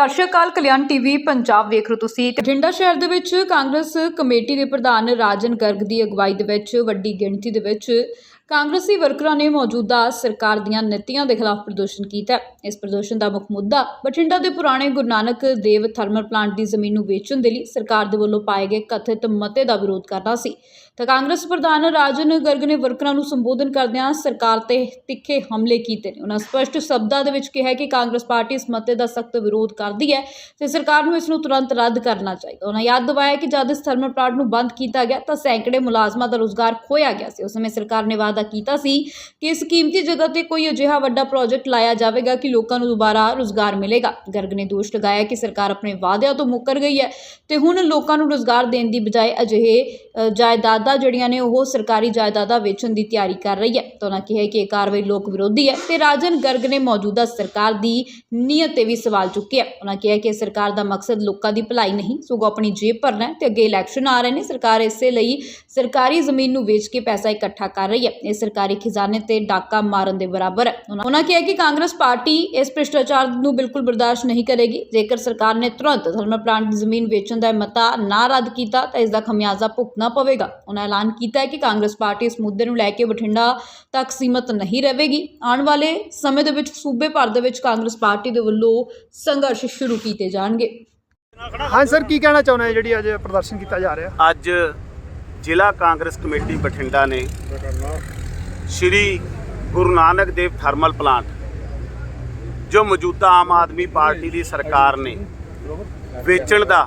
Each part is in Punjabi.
ਸਤਿ ਸ਼੍ਰੀ ਅਕਾਲ, ਕਲਿਆਣ ਟੀਵੀ, ਪੰਜਾਬ ਵੇਖ ਰਹੇ ਤੁਸੀਂ। ਬਠਿੰਡਾ ਸ਼ਹਿਰ ਦੇ ਵਿੱਚ ਕਾਂਗਰਸ ਕਮੇਟੀ ਦੇ ਪ੍ਰਧਾਨ ਰਾਜਨ ਗਰਗ ਦੀ ਅਗਵਾਈ ਦੇ ਵਿੱਚ ਵੱਡੀ ਗਿਣਤੀ ਦੇ ਵਿੱਚ ਕਾਂਗਰਸੀ ਵਰਕਰਾਂ ਨੇ ਮੌਜੂਦਾ ਸਰਕਾਰ ਦੀਆਂ ਨੀਤੀਆਂ ਦੇ ਖਿਲਾਫ ਪ੍ਰਦਰਸ਼ਨ ਕੀਤਾ ਇਸ ਪ੍ਰਦਰਸ਼ਨ ਦਾ ਮੁੱਖ ਮੁੱਦਾ ਬਠਿੰਡਾ ਦੇ ਪੁਰਾਣੇ ਗੁਰੂ ਨਾਨਕ ਦੇਵ ਥਰਮਲ ਪਲਾਂਟ ਦੀ ਜ਼ਮੀਨ ਨੂੰ ਵੇਚਣ ਦੇ ਲਈ ਸਰਕਾਰ ਦੇ ਵੱਲੋਂ ਪਾਏ ਗਏ ਕਥਿਤ ਮਤੇ ਦਾ ਵਿਰੋਧ ਕਰਨਾ ਸੀ। ਤਾਂ ਕਾਂਗਰਸ ਪ੍ਰਧਾਨ ਰਾਜਨ ਗਰਗ ਨੇ ਵਰਕਰਾਂ ਨੂੰ ਸੰਬੋਧਨ ਕਰਦਿਆਂ ਸਰਕਾਰ ਤੇ ਤਿੱਖੇ ਹਮਲੇ ਕੀਤੇ ਨੇ। ਉਹਨਾਂ ਸਪਸ਼ਟ ਸ਼ਬਦਾਂ ਦੇ ਵਿੱਚ ਕਿਹਾ ਕਿ ਕਾਂਗਰਸ ਪਾਰਟੀ ਇਸ ਮਤੇ ਦਾ ਸਖਤ ਵਿਰੋਧ ਕਰਦੀ ਹੈ ਤੇ ਸਰਕਾਰ ਨੂੰ ਇਸ ਨੂੰ ਤੁਰੰਤ ਰੱਦ ਕਰਨਾ ਚਾਹੀਦਾ। ਉਹਨਾਂ ਯਾਦ ਦਿਵਾਇਆ ਕਿ ਜਦ ਇਸ ਥਰਮਲ ਪਲਾਂਟ ਨੂੰ ਬੰਦ ਕੀਤਾ ਗਿਆ ਤਾਂ ਸੈਂਕੜੇ ਮੁਲਾਜ਼ਮਾਂ ਦਾ ਰੋਜ਼ਗਾਰ ਖੋਇਆ ਗਿਆ ਸੀ। ਉਸ ਸਮੇਂ ਸਰਕਾਰ ਨੇ ਵਾਅਦਾ ਕੀਤਾ ਸੀ ਕਿ ਇਸ ਕੀਮਤੀ ਜਗ੍ਹਾ ਤੇ ਕੋਈ ਅਜਿਹਾ ਵੱਡਾ ਪ੍ਰੋਜੈਕਟ ਲਾਇਆ ਜਾਵੇਗਾ ਕਿ ਲੋਕਾਂ ਨੂੰ ਦੁਬਾਰਾ ਰੋਜ਼ਗਾਰ ਮਿਲੇਗਾ। ਗਰਗ ਨੇ ਦੋਸ਼ ਲਗਾਇਆ ਕਿ ਸਰਕਾਰ ਆਪਣੇ ਵਾਅਦਿਆਂ ਤੋਂ ਮੁੱਕਰ ਗਈ ਹੈ ਤੇ ਹੁਣ ਲੋਕਾਂ ਨੂੰ ਰੋਜ਼ਗਾਰ ਦੇਣ ਦੀ ਬਜਾਏ ਅਜਿਹੇ ਜਾਇਦਾਦਾਂ ਜਿਹੜੀਆਂ ਨੇ ਉਹ ਸਰਕਾਰੀ ਜਾਇਦਾਦਾਂ ਵੇਚਣ ਦੀ ਤਿਆਰੀ ਕਰ ਰਹੀ ਹੈ। ਤਾਂ ਉਹਨਾਂ ਕਿਹਾ ਕਿ ਇਹ ਕਾਰਵਾਈ ਲੋਕ ਵਿਰੋਧੀ ਹੈ ਤੇ ਰਾਜਨ ਗਰਗ ਨੇ ਮੌਜੂਦਾ ਸਰਕਾਰ ਦੀ ਨੀਅਤ ਤੇ ਵੀ ਸਵਾਲ ਚੁੱਕਿਆ ਉਹਨਾਂ ਕਿਹਾ ਕਿ ਸਰਕਾਰ ਦਾ ਮਕਸਦ ਲੋਕਾਂ ਦੀ ਭਲਾਈ ਨਹੀਂ, ਸਗੋਂ ਆਪਣੀ ਜੇਬ ਭਰਨਾ ਤੇ ਅੱਗੇ ਇਲੈਕਸ਼ਨ ਆ ਰਹੇ ਨੇ। ਸਰਕਾਰ ਇਸੇ ਲਈ ਸਰਕਾਰੀ ਜ਼ਮੀਨ ਨੂੰ ਵੇਚ ਕੇ ਪੈਸਾ ਇਕੱਠਾ ਕਰ ਰਹੀ ਹੈ। ਇਹ ਸਰਕਾਰੀ ਖਜ਼ਾਨੇ ਤੇ ਡਾਕਾ ਮਾਰਨ ਦੇ ਬਰਾਬਰ ਹੈ। ਉਹਨਾਂ- ਕਿਹਾ ਕਿ ਕਾਂਗਰਸ ਪਾਰਟੀ ਇਸ ਭ੍ਰਿਸ਼ਟਾਚਾਰ ਨੂੰ ਬਿਲਕੁਲ ਬਰਦਾਸ਼ਤ ਨਹੀਂ ਕਰੇਗੀ। ਜੇਕਰ ਸਰਕਾਰ ਨੇ ਤੁਰੰਤ ਥਰਮਲ ਪਲਾਂਟ ਦੀ ਜ਼ਮੀਨ ਵੇਚਣ ਦਾ ਮਤਾ ਨਾ ਰੱਦ ਕੀਤਾ ਤਾਂ ਇਸ ਦਾ ਖਮਿਆਜ਼ਾ ਭੁਗਤਣਾ ਪਵੇਗਾ। ਉਹਨਾਂ ਐਲਾਨ ਕੀਤਾ ਹੈ ਕਿ ਕਾਂਗਰਸ ਪਾਰਟੀ ਇਸ ਮੁੱਦੇ ਨੂੰ ਲੈ ਕੇ ਬਠਿੰਡਾ ਤੱਕ ਸੀਮਤ ਨਹੀਂ ਰਹੇਗੀ। ਆਉਣ ਵਾਲੇ ਸਮੇਂ ਦੇ ਵਿੱਚ ਸੂਬੇ ਭਰ ਦੇ ਵਿੱਚ ਕਾਂਗਰਸ ਪਾਰਟੀ ਦੇ ਵੱਲੋਂ ਸੰਘਰਸ਼ ਸ਼ੁਰੂ ਕੀਤੇ ਜਾਣਗੇ। ਹਾਂ ਸਰ ਕੀ ਕਹਿਣਾ ਚਾਹੁੰਦੇ ਆ ਜਿਹੜੀ ਅੱਜ ਪ੍ਰਦਰਸ਼ਨ ਕੀਤਾ ਜਾ ਰਿਹਾ? ਅੱਜ ਜ਼ਿਲ੍ਹਾ ਕਾਂਗਰਸ ਕਮੇਟੀ ਬਠਿੰਡਾ ਨੇ ਸ਼੍ਰੀ ਗੁਰੂ ਨਾਨਕ ਦੇਵ ਥਰਮਲ ਪਲਾਂਟ ਜੋ ਮੌਜੂਦਾ ਆਮ ਆਦਮੀ ਪਾਰਟੀ ਦੀ ਸਰਕਾਰ ਨੇ ਵੇਚਣ ਦਾ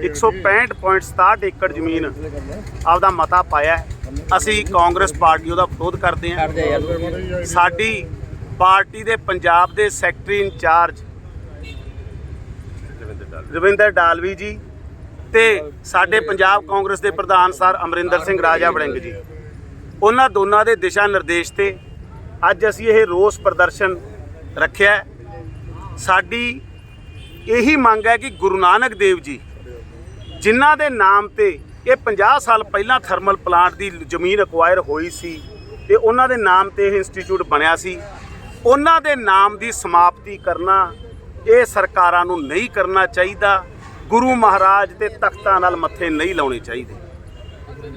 165.67 ਏਕੜ ਜ਼ਮੀਨ ਆਪਦਾ ਮਤਾ ਪਾਇਆ। ਅਸੀਂ ਕਾਂਗਰਸ ਪਾਰਟੀ ਉਹਦਾ ਵਿਰੋਧ ਕਰਦੇ ਹਾਂ। ਸਾਡੀ ਪਾਰਟੀ ਦੇ ਪੰਜਾਬ ਦੇ ਸੈਕਟਰੀ ਇੰਚਾਰਜ ਰਵਿੰਦਰ ਡਾਲਵੀ ਜੀ ਤੇ ਸਾਡੇ ਪੰਜਾਬ ਕਾਂਗਰਸ ਦੇ ਪ੍ਰਧਾਨ ਸਰ ਅਮਰਿੰਦਰ ਸਿੰਘ ਰਾਜਾ ਵੜਿੰਗ ਜੀ। ਉਹਨਾਂ ਦੋਨਾਂ ਦੇ ਦਿਸ਼ਾ ਨਿਰਦੇਸ਼ ਤੇ ਅੱਜ ਅਸੀਂ ਇਹ ਰੋਸ ਪ੍ਰਦਰਸ਼ਨ ਰੱਖਿਆ ਸਾਡੀ ਇਹੀ ਮੰਗ ਹੈ ਕਿ ਗੁਰੂ ਨਾਨਕ ਦੇਵ ਜੀ, ਜਿਨ੍ਹਾਂ ਦੇ ਨਾਮ ਤੇ ਇਹ 50 ਸਾਲ ਪਹਿਲਾਂ ਥਰਮਲ ਪਲਾਂਟ ਦੀ ਜ਼ਮੀਨ ਅਕਵਾਇਰ ਹੋਈ ਸੀ ਤੇ ਉਹਨਾਂ ਦੇ ਨਾਮ ਤੇ ਇਹ ਇੰਸਟੀਚਿਊਟ ਬਣਿਆ ਸੀ, ਉਹਨਾਂ ਦੇ ਨਾਮ ਦੀ ਸਮਾਪਤੀ ਕਰਨਾ ਇਹ ਸਰਕਾਰਾਂ ਨੂੰ ਨਹੀਂ ਕਰਨਾ ਚਾਹੀਦਾ, ਗੁਰੂ ਮਹਾਰਾਜ ਦੇ ਤਖਤਾਂ ਨਾਲ ਮੱਥੇ ਨਹੀਂ ਲਾਉਣੇ ਚਾਹੀਦੇ।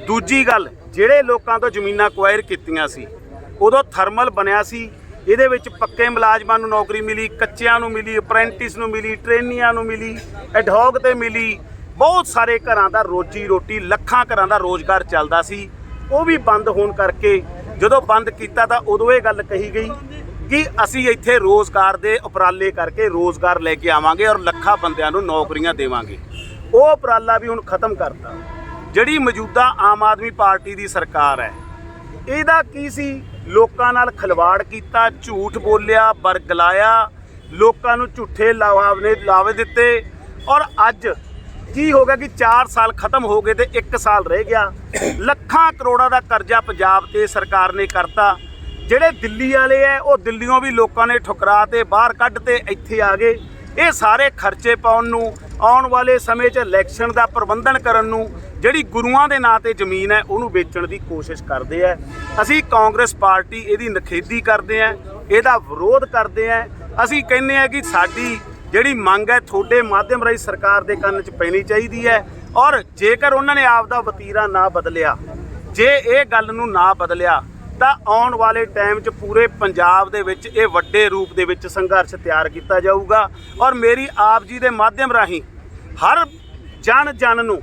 ਦੂਜੀ ਗੱਲ, ਜਿਹੜੇ ਲੋਕਾਂ ਤੋਂ ਜ਼ਮੀਨਾਂ ਅਕਵਾਇਰ ਕੀਤੀਆਂ ਸੀ, ਉਦੋਂ ਥਰਮਲ ਬਣਿਆ ਸੀ, ਇਹਦੇ ਵਿੱਚ ਪੱਕੇ ਮੁਲਾਜ਼ਮਾਂ ਨੂੰ ਨੌਕਰੀ ਮਿਲੀ, ਕੱਚਿਆਂ ਨੂੰ ਮਿਲੀ ਅਪ੍ਰੈਂਟਿਸ ਨੂੰ ਮਿਲੀ ਟ੍ਰੇਨੀਆਂ ਨੂੰ ਮਿਲੀ ਐਡਹੌਕ ਤੇ ਮਿਲੀ, ਬਹੁਤ ਸਾਰੇ ਘਰਾਂ ਦਾ ਰੋਜੀ ਰੋਟੀ ਲੱਖਾਂ ਘਰਾਂ ਦਾ ਰੋਜ਼ਗਾਰ ਚੱਲਦਾ ਸੀ। ਉਹ ਵੀ ਬੰਦ ਹੋਣ ਕਰਕੇ, ਜਦੋਂ ਬੰਦ ਕੀਤਾ ਤਾਂ ਉਦੋਂ ਇਹ ਗੱਲ ਕਹੀ ਗਈ ਕਿ ਅਸੀਂ ਇੱਥੇ ਰੋਜ਼ਗਾਰ ਦੇ ਉਪਰਾਲੇ ਕਰਕੇ ਰੋਜ਼ਗਾਰ ਲੈ ਕੇ ਆਵਾਂਗੇ ਔਰ ਲੱਖਾਂ ਬੰਦਿਆਂ ਨੂੰ ਨੌਕਰੀਆਂ ਦੇਵਾਂਗੇ। ਉਹ ਉਪਰਾਲਾ ਵੀ ਹੁਣ ਖਤਮ ਕਰਤਾ। ਜਿਹੜੀ ਮੌਜੂਦਾ ਆਮ ਆਦਮੀ ਪਾਰਟੀ ਦੀ ਸਰਕਾਰ ਹੈ। ਇਹਦਾ ਕੀ ਸੀ? ਲੋਕਾਂ ਨਾਲ ਖਿਲਵਾੜ ਕੀਤਾ, ਝੂਠ ਬੋਲਿਆ, ਬਰਗਲਾਇਆ, ਲੋਕਾਂ ਨੂੰ ਝੂਠੇ ਲਾਵਾਵਨੇ ਲਾਵੇ ਦਿੱਤੇ। ਔਰ ਅੱਜ ਕੀ ਹੋ ਗਿਆ ਕਿ 4 ਸਾਲ ਖਤਮ ਹੋ ਗਏ ਤੇ 1 ਸਾਲ ਰਹਿ ਗਿਆ। ਲੱਖਾਂ ਕਰੋੜਾਂ ਦਾ ਕਰਜ਼ਾ ਪੰਜਾਬ ਤੇ ਸਰਕਾਰ ਨੇ ਕਰਤਾ। ਜਿਹੜੇ ਦਿੱਲੀ ਵਾਲੇ ਐ ਉਹ ਦਿੱਲੀੋਂ ਵੀ ਲੋਕਾਂ ਨੇ ਠੁਕਰਾ ਤੇ ਬਾਹਰ ਕੱਢ ਤੇ ਇੱਥੇ ਆ ਗਏ। ਇਹ ਸਾਰੇ ਖਰਚੇ ਪਾਉਣ ਨੂੰ, ਆਉਣ ਵਾਲੇ ਸਮੇਂ 'ਚ ਇਲੈਕਸ਼ਨ ਦਾ ਪ੍ਰਬੰਧਨ ਕਰਨ ਨੂੰ, ਜਿਹੜੀ ਗੁਰੂਆਂ ਦੇ ਨਾਂ ਤੇ ਜ਼ਮੀਨ ਹੈ, ਉਹਨੂੰ ਵੇਚਣ ਦੀ ਕੋਸ਼ਿਸ਼ ਕਰਦੇ ਆ। ਅਸੀਂ ਕਾਂਗਰਸ ਪਾਰਟੀ ਇਹਦੀ ਨਖੇਦੀ ਕਰਦੇ ਆ, ਇਹਦਾ ਵਿਰੋਧ ਕਰਦੇ ਆ। ਅਸੀਂ ਕਹਿੰਦੇ ਆ ਕਿ ਸਾਡੀ ਜਿਹੜੀ ਮੰਗ ਹੈ, ਤੁਹਾਡੇ ਮਾਧਿਅਮ ਰਾਹੀਂ ਸਰਕਾਰ ਦੇ ਕੰਨ 'ਚ ਪੈਣੀ ਚਾਹੀਦੀ ਹੈ ਔਰ ਜੇਕਰ ਉਹਨਾਂ ਨੇ ਆਪ ਦਾ ਵਤੀਰਾ ਨਾ ਬਦਲਿਆ, ਜੇ ਇਹ ਗੱਲ ਨੂੰ ਨਾ ਬਦਲਿਆ ਤਾਂ ਆਉਣ ਵਾਲੇ ਟਾਈਮ 'ਚ ਪੂਰੇ ਪੰਜਾਬ ਦੇ ਵਿੱਚ ਇਹ ਵੱਡੇ ਰੂਪ ਦੇ ਵਿੱਚ ਸੰਘਰਸ਼ ਤਿਆਰ ਕੀਤਾ ਜਾਊਗਾ ਔਰ ਮੇਰੀ ਆਪ ਜੀ ਦੇ ਮਾਧਿਅਮ ਰਾਹੀਂ ਹਰ ਜਨ ਜਨ ਨੂੰ,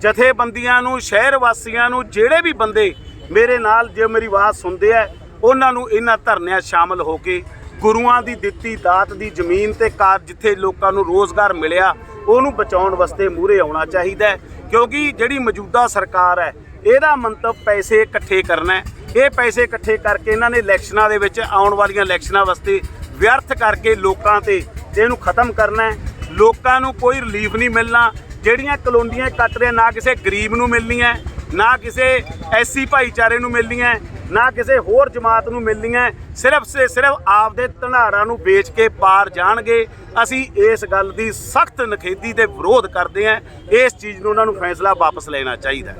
ਜਥੇਬੰਦੀਆਂ ਨੂੰ ਸ਼ਹਿਰ ਵਾਸੀਆਂ ਨੂੰ, ਜਿਹੜੇ ਵੀ ਬੰਦੇ ਮੇਰੇ ਨਾਲ ਜੇ ਮੇਰੀ ਆਵਾਜ਼ ਸੁਣਦੇ ਆ, ਉਹਨਾਂ ਨੂੰ ਇਹਨਾਂ ਧਰਨਿਆਂ 'ਚ ਸ਼ਾਮਲ ਹੋ ਕੇ ਗੁਰੂਆਂ ਦੀ ਦਿੱਤੀ ਦਾਤ ਦੀ ਜ਼ਮੀਨ ਤੇ ਕਾਰ ਜਿੱਥੇ ਲੋਕਾਂ ਨੂੰ ਰੋਜ਼ਗਾਰ ਮਿਲਿਆ, ਉਹਨੂੰ ਬਚਾਉਣ ਵਾਸਤੇ ਮੂਹਰੇ ਆਉਣਾ ਚਾਹੀਦਾ ਕਿਉਂਕਿ ਜਿਹੜੀ ਮੌਜੂਦਾ ਸਰਕਾਰ ਹੈ, ਇਹਦਾ ਮੰਤਵ ਪੈਸੇ ਇਕੱਠੇ ਕਰਨਾ ਇਹ ਪੈਸੇ ਇਕੱਠੇ ਕਰਕੇ ਇਹਨਾਂ ਨੇ ਇਲੈਕਸ਼ਨਾਂ ਦੇ ਵਿੱਚ ਆਉਣ ਵਾਲੀਆਂ ਇਲੈਕਸ਼ਨਾਂ ਵਾਸਤੇ ਵਿਅਰਥ ਕਰਕੇ ਲੋਕਾਂ ਤੇ ਇਹਨੂੰ ਖਤਮ ਕਰਨਾ ਹੈ। ਲੋਕਾਂ ਨੂੰ ਕੋਈ ਰਿਲੀਫ ਨਹੀਂ ਮਿਲਣਾ। ਜਿਹੜੀਆਂ ਕਲੋਨੀਆਂ ਕੱਟ ਰਹੇ, ਨਾ ਕਿਸੇ ਗਰੀਬ ਨੂੰ ਮਿਲਣੀਆਂ, ਨਾ ਕਿਸੇ ਐਸੀ ਭਾਈਚਾਰੇ ਨੂੰ ਮਿਲਣੀਆਂ, ਨਾ ਕਿਸੇ ਹੋਰ ਜਮਾਤ ਨੂੰ ਮਿਲਣੀਆਂ, ਸਿਰਫ ਸੇ ਸਿਰਫ ਆਪਦੇ ਧਨਾੜਾਂ ਨੂੰ ਵੇਚ ਕੇ ਪਾਰ ਜਾਣਗੇ। ਅਸੀਂ ਇਸ ਗੱਲ ਦੀ ਸਖਤ ਨਖੇਦੀ ਤੇ ਵਿਰੋਧ ਕਰਦੇ ਹਾਂ। ਇਸ ਚੀਜ਼ ਨੂੰ ਉਹਨਾਂ ਨੂੰ ਫੈਸਲਾ ਵਾਪਸ ਲੈਣਾ ਚਾਹੀਦਾ